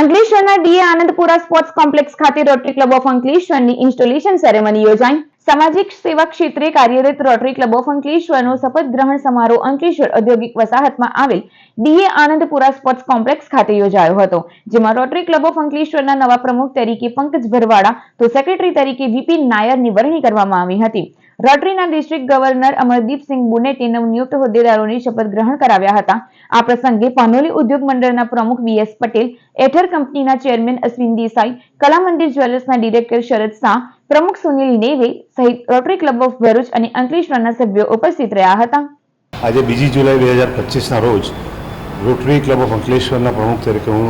અંકલેશ્વરના DA Anandpura sports complex ખાતે rotary club of અંકલેશ્વરની ઇન્સ્ટોલેશન સેરેમની યોજાઈ. સામાજિક સેવા ક્ષેત્રે કાર્યરત રોટરી ક્લબ ઓફ અંકલેશ્વરનો શપથ ગ્રહણ સમારોહ અંકલેશ્વર ઔદ્યોગિક વસાહતમાં આવેલ ડીએ આનંદપુરા સ્પોર્ટ્સ કોમ્પ્લેક્સ ખાતે યોજાયો હતો, જેમાં રોટરી ક્લબ ઓફ અંકલેશ્વરના નવા પ્રમુખ તરીકે પંકજ ભરવાડા તો સેક્રેટરી તરીકે વિપિન નાયરની વરણી કરવામાં આવી હતી. રોટરીના ડિસ્ટ્રિક્ટ ગવર્નર અમરદીપસિંહ બુનેટે નવનિયુક્ત હોદ્દેદારોની શપથ ગ્રહણ કરાવ્યા હતા. આ પ્રસંગે પાનોલી ઉદ્યોગ મંડળના પ્રમુખ વીએસ પટેલ, એઠર કંપનીના ચેરમેન અશ્વિન દેસાઈ, કલા મંદિર જ્વેલર્સના ડિરેક્ટર શરદ શાહ પ્રમુખ સુનિલ નેવે સહિત રોટરી ક્લબ ઓફ ભરૂચ અને અંકલેશ્વરના સભ્યો ઉપસ્થિત રહ્યા હતા. આજે બીજી જુલાઈ બે હજાર પચીસના રોજ રોટરી ક્લબ ઓફ અંકલેશ્વરના પ્રમુખ તરીકે હું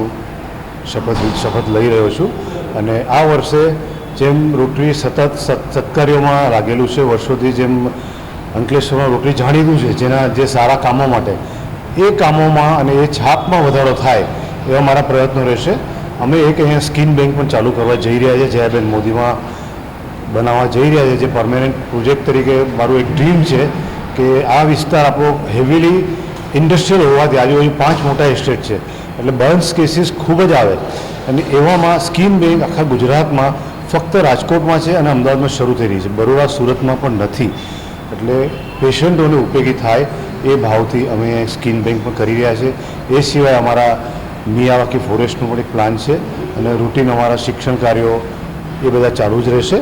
શપથ શપથ લઈ રહ્યો છું અને આ વર્ષે જેમ રોટરી સતત સત્કાર્યોમાં લાગેલું છે, વર્ષોથી જેમ અંકલેશ્વરમાં રોટરી જાણીતું છે, જેના જે સારા કામો માટે એ કામોમાં અને એ છાપમાં વધારો થાય એવા મારા પ્રયત્નો રહેશે. અમે એક અહીંયા સ્કીન બેંક પણ ચાલુ કરવા જઈ રહ્યા છીએ, જયાબેન મોદીમાં બનાવવા જઈ રહ્યા છે, જે પરમેનન્ટ પ્રોજેક્ટ તરીકે મારું એક ડ્રીમ છે કે આ વિસ્તાર આપણો હેવીલી ઇન્ડસ્ટ્રીયલ હોવાથી આજુબાજુ પાંચ મોટા એસ્ટેટ છે. એટલે બર્ન્સ કેસીસ ખૂબ જ આવે. અને એવામાં સ્કીમ બેંક આખા ગુજરાતમાં ફક્ત રાજકોટમાં છે અને અમદાવાદમાં શરૂ થઈ રહી છે. બરોડા સુરતમાં પણ નથી. એટલે પેશન્ટોને ઉપયોગી થાય એ ભાવથી અમે સ્કીન બેંક પણ કરી રહ્યા છે. એ સિવાય અમારા મિયાવાકી ફોરેસ્ટનું પણ એક પ્લાન છે અને રૂટીન અમારા શિક્ષણ કાર્યો એ બધા ચાલુ જ રહેશે.